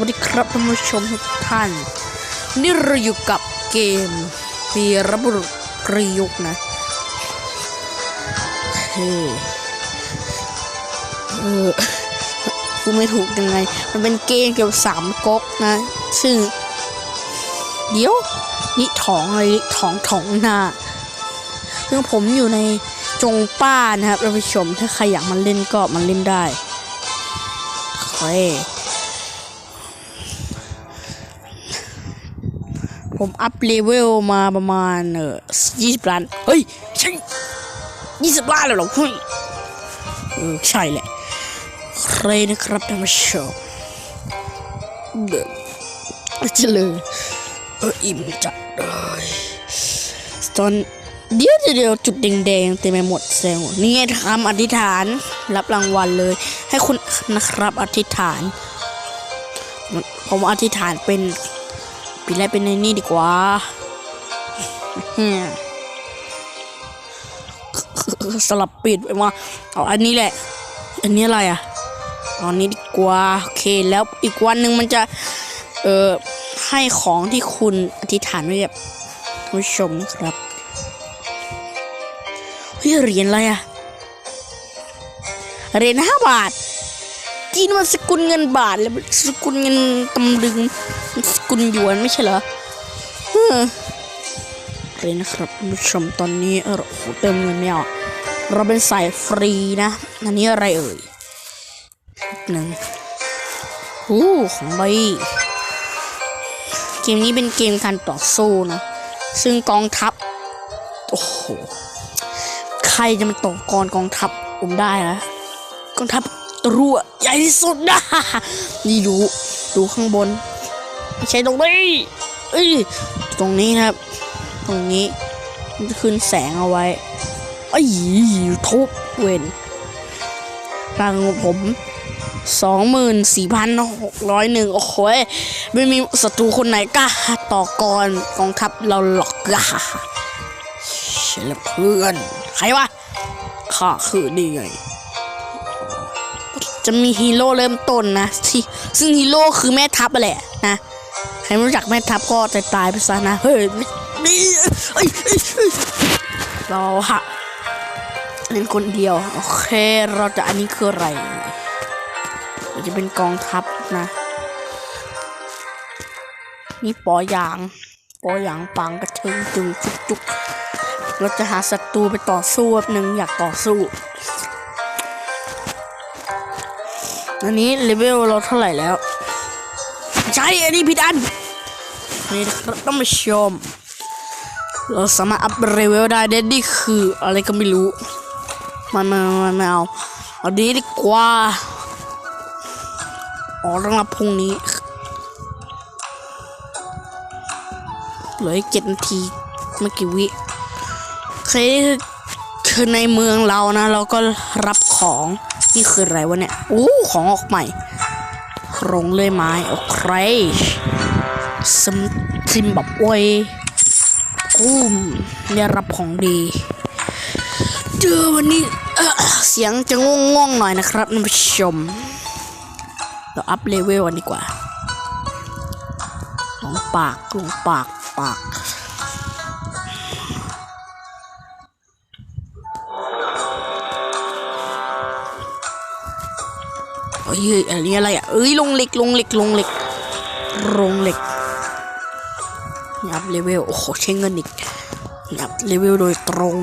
วัสดีครับท่านผู้ชมทุกท่าน นี่เราอยู่กับเกมวีรบุรุษกรียุกนะเฮ้เออกูไม่ถูกยังไง มันเป็นเกมเกี่ยวกับสามก๊กนะ ซึ่ง เดี๋ยว นี่ถองอะไรถองถองหน้าซึ่งผมอยู่ในจงป้านะครับท่านผู้ชมถ้าใครอยากมาเล่นก็มาเล่นได้โอเค ผมอัพเลเวลมาประมาณเออยี่สิบล้าน เฮ้ย ใช่ยี่สิบล้านเลยเหรอเฮ้ยเออใช่แหละใครนะครับท่านผู้ชมเด็กจะเลยเอออิ่มจัดเลยตอนเดี๋ยวเดี๋ยวจุดแดงๆเต็มไปหมดเซลนี่ไงทำอธิษฐานรับรางวัลเลย ให้คุณนะครับอธิษฐานผมอธิษฐานเป็น ปิดไลน์เป็นในนี่ดีกว่าเฮียสลับปิดไปมาเอาอันนี้แหละ อันนี้อะไรอะเอาอันนี้ดีกว่าโอเคแล้วอีกวันหนึ่งมันจะเอ่อให้ของที่คุณอธิษฐานไว้แบบผู้ชมนะครับเฮ้ยเหรียญอะไรอะเหรียญห้าบาท จีนมันสกุลเงินบาทเลยสกุลเงินตำลึงสกุลหยวนไม่ใช่เหรอเออเลยนะครับคุณผู้ชมตอนนี้เออโอ้โหเติมเงินไม่เอาเราเป็นสายฟรีนะอันนี้อะไรเอ่ยหนึ่งหูของใบเกมนี้เป็นเกมการต่อสู้นะ ซึ่งกองทัพ โอ้โห ใครจะมาต่อกรกองทัพผมได้นะกองทัพ รั่วใหญ่ที่สุดนะนี่ดู ดูข้างบน ไม่ใช่ตรงนี้เอ้ยตรงนี้นะครับ ตรงนี้มันจะขึ้นแสงเอาไว้ไอ้ยทุบเวนตังผมสองหมื่นสี่พันหกร้อยหนึ่งโอ้โหไม่มีศัตรูคนไหนกล้าต่อกรกองทัพเราหรอกกะเชลเพื่อน ใครวะข้าคือนี่ไง จะมีฮีโร่เริ่มต้นนะที่ซึ่งฮีโร่คือแม่ทัพแหละนะใครไม่รู้จักแม่ทัพก็ตายตายไปซะนะเฮ้ยนี่เราฮะเล่นคนเดียวโอเคเราจะอันนี้คืออะไรเราจะเป็นกองทัพนะนี่ปอยางปอยางปังกระเทิงตึงจุกจุกเราจะหาศัตรูไปต่อสู้แบบหนึ่งอยากต่อสู้ อันนี้เลเวลเราเท่าไหร่แล้ว ใช่ อันนี้ผิดอัน นี่ครับต้องมาชม เราสามารถอัพเลเวลได้เด็ดนี่คืออะไรก็ไม่รู้ มันมันมันไม่เอา เอาดีดีกว่า อ๋อต้องรับพรุ่งนี้ เหลืออีกเจ็ดนาทีไม่กี่วิเคคือคือในเมืองเรานะ เราก็รับของ นี่คืออะไรวะเนี่ยโอ้ของออกใหม่โรงเลื่อยไม้โอเคสมซิมบับเวยอุ้มได้รับของดีเจอวันนี้เสียงจะง่วงง่วงหน่อยนะครับท่านผู้ชม เราอัพเลเวลกันดีกว่าลงปากลงปากปาก เฮ้ยอันนี้อะไรอะเอ้ยลงเหล็กลงเหล็กลงเหล็กลงเหล็กยับเลเวลโอ้โหใช้เงินอีกยับเลเวลโดยตรง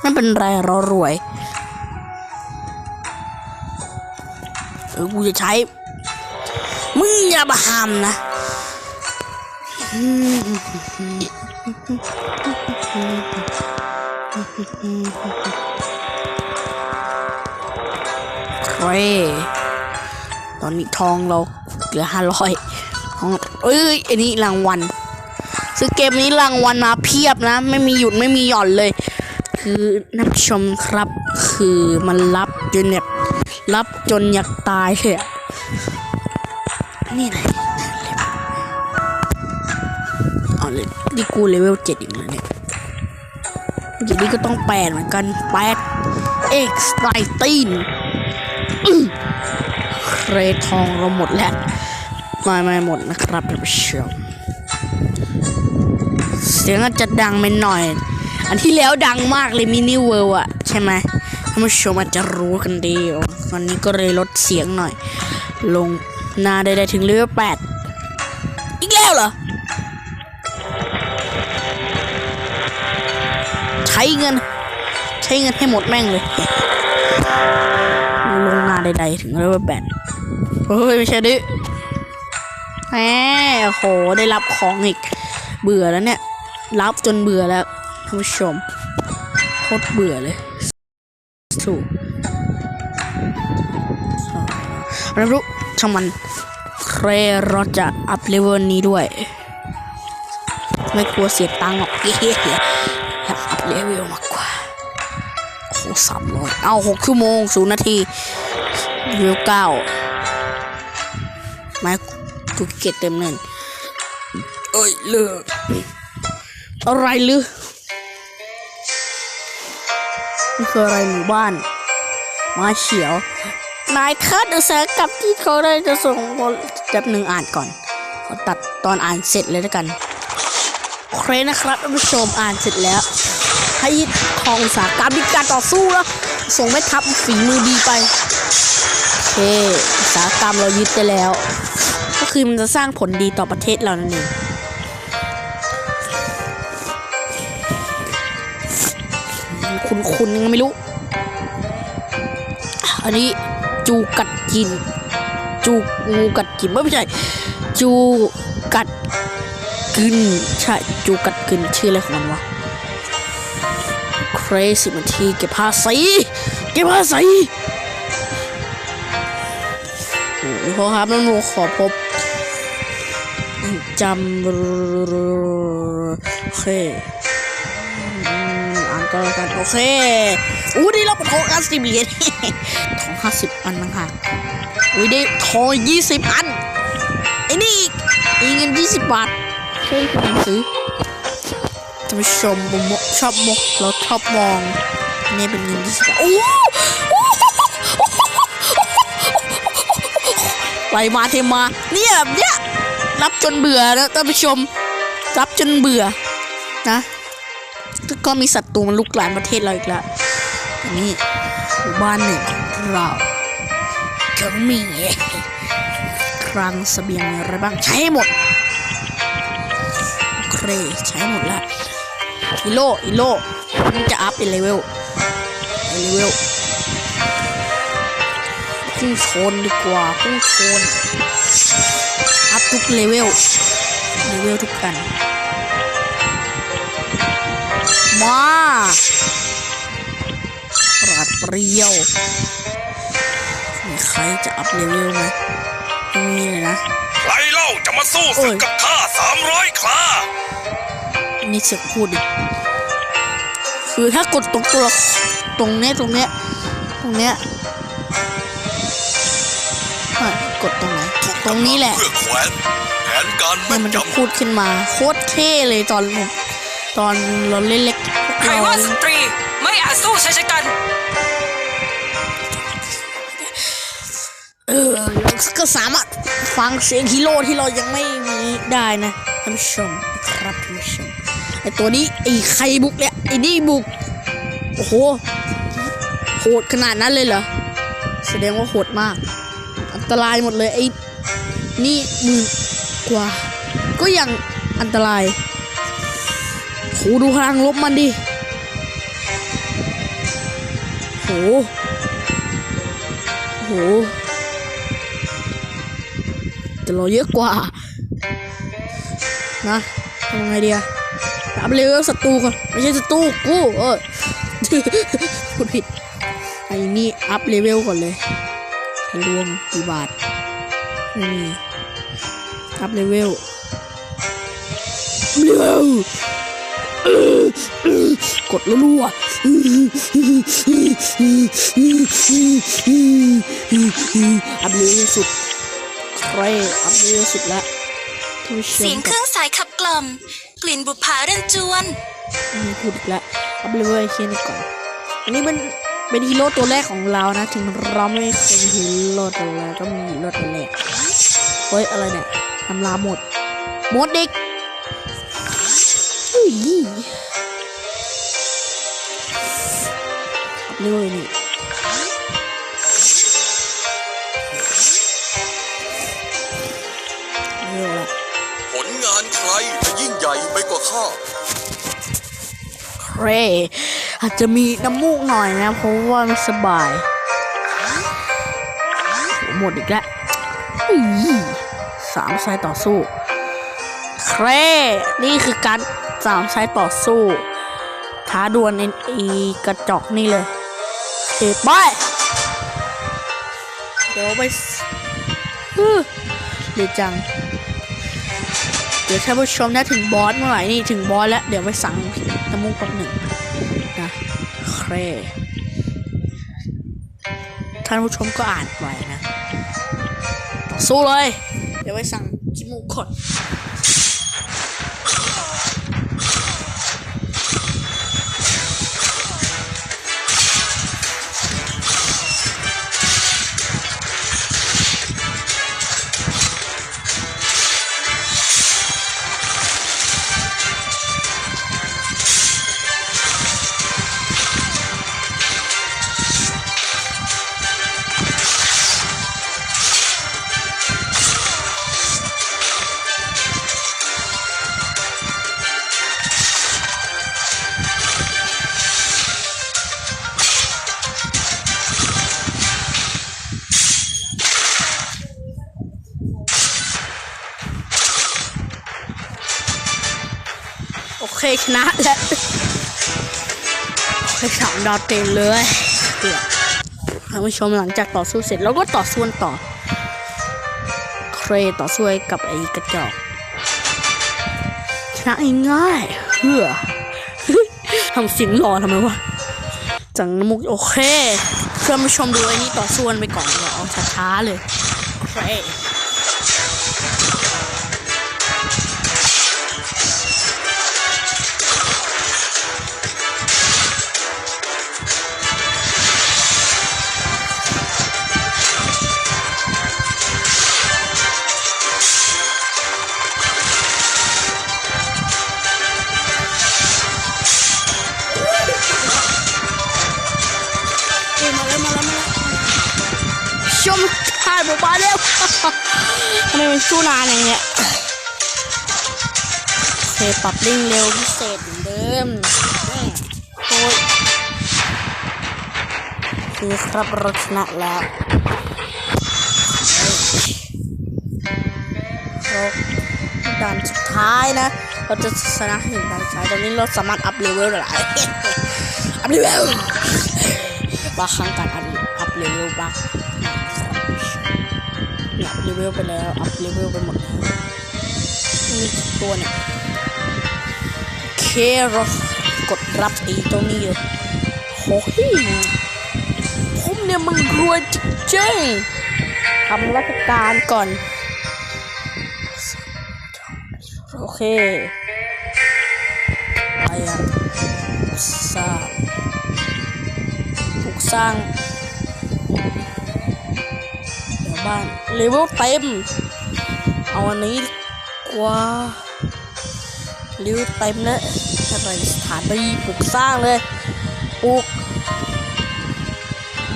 ไม่เป็นไรเรารวยเออกูจะใช้ มึงอย่ามาหามนะอื มเคตอนนี้ทองเราเหลือห้าร้อยทองเอ้ยอันนี้รางวัลซื้อเกมนี้รางวัลมาเพียบนะ ไม่มีหยุดไม่มีหย่อนเลย คือนักชมครับ คือมันรับจนแบบรับจนอยากตายเลยนี่ไหนเอาเลยดิกูเลเวลเจ็ดอีกแล้วเนี่ยอย่างนี้ก็ต้องแปดเหมือนกันแปดเอ็กซ์ไตตีนอื้อ เครทองเราหมดแล้วไม่ไม่หมดนะครับท่านผู้ชมเสียงอาจจะดังไปหน่อย อันที่แล้วดังมากเลยมินิเวิลด์อะใช่ไหมท่านผู้ชมอาจจะรู้กันดีวันนี้ก็เลยลดเสียงหน่อย ลงนาได้ได้ถึงเลเวลแปดอีกแล้วเหรอ ใช้เงิน ใช้เงินให้หมดแม่งเลย ลงหน้าใดๆถึงเลเวลแปดเฮ้ยไม่ใช่ดิแหมโหได้รับของอีก เบื่อแล้วเนี่ย รับจนเบื่อแล้วท่านผู้ชมโคตรเบื่อเลยถูกแล้วรู้ช่างมันเครเราจะอัพเลเวลนี้ด้วย ไม่กลัวเสียตังค์หรอกเย้ สามร้อยเอาหกชั่วโมงศูนย์นาทีเลเวเก้าไม่กูเก็ตเต็มเงินเอ้ยเลิกอะไรลือนี่คืออะไรหมู่บ้าน มาเฉียว นายคาดอุตสาหกรรมที่เขาได้จะส่งบอลแป๊บหนึ่งอ่านก่อนขอตัดตอนอ่านเสร็จเลยแล้วกันโอเคนะครับท่านผู้ชมอ่านเสร็จแล้ว ให้ทองสากรรมมีการต่อสู้แล้ว ส่งแม่ทัพฝีมือดีไปโอเคสากรรมเรายึดไปแล้ว ก็คือมันจะสร้างผลดีต่อประเทศเรานั่นเองคุณคุณยังไม่รู้ อันนี้จูกัดกิน จูงูกัดกินไม่ใช่ จูกัดกึนใช่ จูกัดกึนชื่ออะไรของมันวะ รสิบนาทีเก็บภาษีเก็บภาษีโอ้โหครับมันขอพบจำโอเคอืมอ่านก็แล้วกันโอเคอู้ดีเราเป็นทองห้าสิบเหรียญทองห้าสิบอันนะคะอุ้ยได้ทองยี่สิบอันไอ้นี่อีกอีกเงินยี่สิบบาทเช่วยผมซื้อ ท่านผู้ชมผมชอบมกเราชอบมองนี่เป็นเงินยี่สโอ้โหไหลมาเทมา เนี่ยแบบเนี้ยรับจนเบื่อแล้วท่านผู้ชม รับจนเบื่อนะก็มีศัตรูมันลุกลานประเทศเราอีกแล้วนนี้หมู่บ้านหนึ่งของเราก็มีคลังเสบียงอะไรบ้างใช้ให้หมด โอเค ใช้หมดแล้ว อีโลอีโลมันจะอัพเป็นเลเวลเลเวลพุ่งชนดีกว่าพุ่งชนอัพทุกเลเวลเลเวลทุกกัน มาปราดเปรียวมีใครจะอัพเลเวลไหมไม่มีเลยนะใครเล่าจะมาสู้ศึกกับข้าสามร้อยคลา นี่เสียงพูดอีกคือถ้ากดตรงตัวตรงเนี้ยตรงเนี้ยตรงเนี้ยอะกดตรงไหนถูกตรงนี้แหละเพื่อแขวนแผนการเนี่แม่ยนมันจะยำพูดขึ้นมา โคตรเท่เลยตอนผมตอนเราเล่นเล็กพวกใครเราว่าสตรีไม่อาจสู้ชายชะกันเออเราก็สามารถฟังเสียงฮีโร่ที่เรายังไม่มีได้นะท่านผู้ชม ไอตัวนี้ไอใครบุกเนี่ยไอนี่บุก โอ้โห โหดขนาดนั้นเลยเหรอ แสดงว่าโหดมาก อันตรายหมดเลยไอนี่มื่นกว่า ก็ยังอันตรายโหดูพลังลบมันดิโหโหแต่เราเยอะกว่า นะทำไงดีอะ อัพเลเวลศัตรูก่อนไม่ใช่ศัตรูกูเออพูดผิดไอ้นี่อัพเลเวลก่อนเลยทะลวงกี่บาทไม่มีอัพเลเวลเลเวลกดรัวอัพเลเวลสุดใครอัพเลเวลสุดละท่านผู้ช เสียมงเคกับรื่องสายขับกล่อม กลิ่นบุปผาเรันจวนมีพูดอีกแล้วอัพเลเวลไอ้เคียนี่ก่อน อันนี้มันเป็นฮีโร่ตัวแรกของเรานะ ถึงเราไม่เคยเป็นฮีโร่ตัวแรกก็มีฮีโร่ตัวแรกเฮ้ยอะไรเนี่ยทำลาหมดหมดอีกอุ้ยนี่เลยนี่นี่ ใครจะยิ่งใหญ่ไปกว่าข้าเครอาจจะมีน้ำมูกหน่อยนะ เพราะว่าไม่สบายหมดอีกแล้วอี๋สามไซต่อสู้ เครนี่คือการสามไซต่อสู้ท้าดวลในอีกระจอกนี่เลยเอ็ดไปเดี๋ยวไปฮึเดี๋ยวจัง ดี๋ยวท่านผู้ชมถ้าถึงบอสเมื่อไหร่นี่ถึงบอสแล้ว เดี๋ยวไปสั่งน้ำมูกแป๊บหนึ่งนะเครท่านผู้ชมก็อ่านไว้นะต่อสู้เลย เดี๋ยวไปสั่งจิมูกก่อน นะแล้วโอเคสามดาวเต็มเลยเดี๋ยวท่านผู้ชมหลังจากต่อสู้เสร็จเราก็ต่อสู้กันต่อ เครต่อสู้กับไอ้กระจอกชนะง่ายเพื่อทำเสียงหล่อทำไมวะจังมุกโอเคเพื่อนผู้ชมดูไอ้นี่ต่อสู้กันไปก่อนเดี๋ยวเอาช้าๆเลยโอเค สู้นานอย่างเงี้ยเคปรับลิงเร็วพิเศษเหมือนเดิมโอ้ยคือครับราชนะแล้วเราด่านสุดท้ายนะ เราจะชนะถึงด่านสุดท้ายตอนนี้เราสามารถอัพเลเวลได้อัพเลเวลบางครั้งการอัพเลเวลบักเนี่ย อัพเลเวลไปแล้ว อัพเลเวลไปหมดแล้วมีกี่ตัวเนี่ยเครกดรับไอ้ตัวนี้เลยโอ้ยผมเนี่ยมันรวยจริงๆทำราชการก่อน โอเคไปอะสร้างปลูกสร้าง บ้านเลเวลเต็ม เอาอันนี้กว่าเลเวลเต็มแล้วอะไรสถานที่ปลูกสร้างเลยปลูก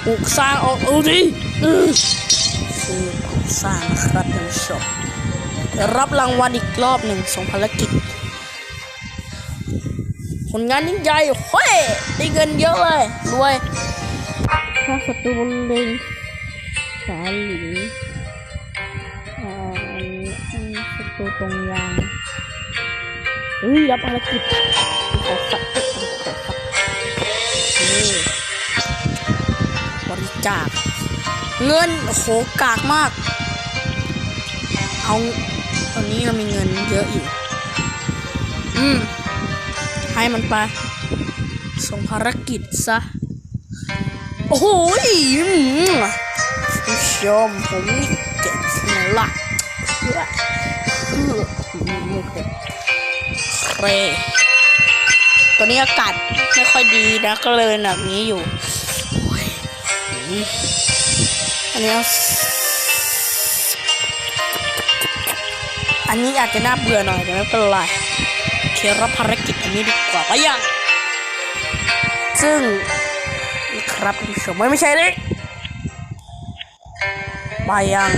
ปลูกสร้างออกเอาดิคือปลูกสร้างนะครับท่านผู้ชมรับรางวัลอีกรอบหนึ่งส่งภารกิจผลงานยิ่งใหญ่เฮ้ยได้เงินเยอะเลยรวยถ้าศัตรูบนเลง สาหลีอันนี้ศัตรูตรงยางเฮ้ยรับภารกิจขอสักสักโอเคบริจาคเงินโหกากมาก เอาตอนนี้เรามีเงินเยอะอยู่ อืม ให้มันไป ส่งภารกิจซะ โอ้โหอืม ชมผมเก่งสนะล่ะเพื่อเพื่อไม่เก่งเครตอนนี้อากาศไม่ค่อยดีนะ ก็เลยหนักนี้อยู่ อันนี้อาอันนี้อาจจะน่าเบื่อหน่อยแต่ไม่เป็นไรเครับภารกิจอันนี้ดีกว่าไปยัง ซึ่ง ครับคุณผู้ชมไม่ไม่ใช่เลย ไปยัง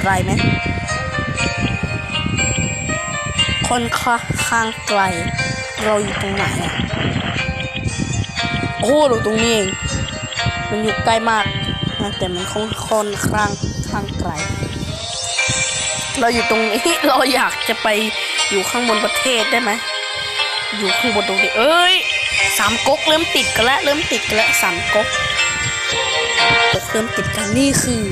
ไกลไหม คนข้างไกล เราอยู่ตรงไหนอะโอ้เราตรงนี้เองมันอยู่ใกล้มากนะแต่มันค่อนค่อนข้างข้างไกล เราอยู่ตรงนี้เราอยากจะไปอยู่ข้างบนประเทศได้ไหม อยู่ข้างบนตรงนี้ เอ้ยสามก๊กเริ่มติดกันแล้วเริ่มติดกันแล้วสามก๊กก๊กเริ่มติดกันนี่คือ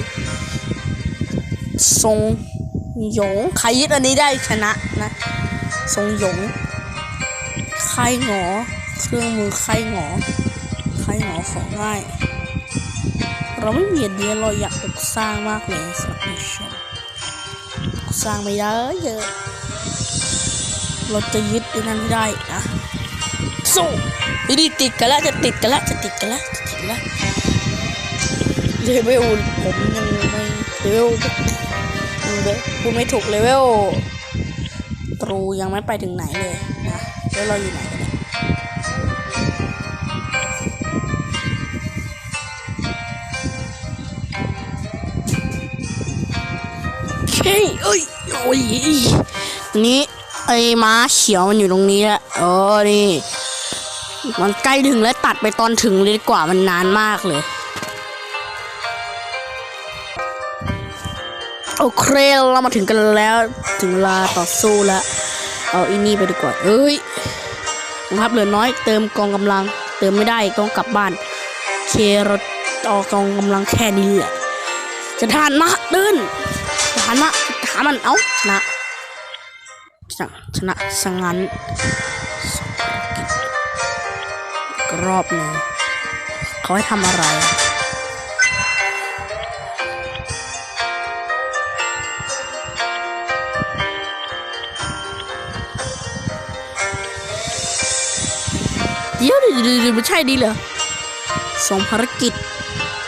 ทรงหยงใครยึดอันนี้ได้ชนะนะทรงหยงไข่หงอ เครื่องมือไข่หงอไข่หงอของง่าย เราไม่มีเดียเราอยากปลูกสร้างมากเลยสำหรับชมสร้างไม่ได้เยอะ เราจะยึดอ้นั้นให้ได้นะสู้ดีดีติดกันแล้วจะติดกันแล้วจะติดกันแล้วจะติดแล้วเลเวลผมยังไม่เลเวล พูดไม่ถูกเลเวลตรูยังไม่ไปถึงไหนเลยนะแล้วเราอยู่ไหนกันเนี่ยเฮ้ยเอ้ยโอ้ยนี่ไอ้ม้าเขียวมันอยู่ตรงนี้แหละเออนี่มันใกล้ถึงแล้วตัดไปตอนถึงเลยดีกว่ามันนานมากเลย โอเคเรามาถึงกันแล้วถึงเวลาต่อสู้แล้วเอาอีนี่ไปดีกว่าเอ้ยครับเหลือน้อยเติมกองกำลัง เติมไม่ได้ต้องกลับบ้านเคเราเอากองกำลังแค่นี้แหละจะทานมะเดินทานมะถามมันเอาชนะชนะสังงันอีกรอบหนึ่งเขาให้ทำอะไร เดี๋ยวเดี๋ยวเดี๋ยวไม่ใช่ดีเหรอสองภารกิจ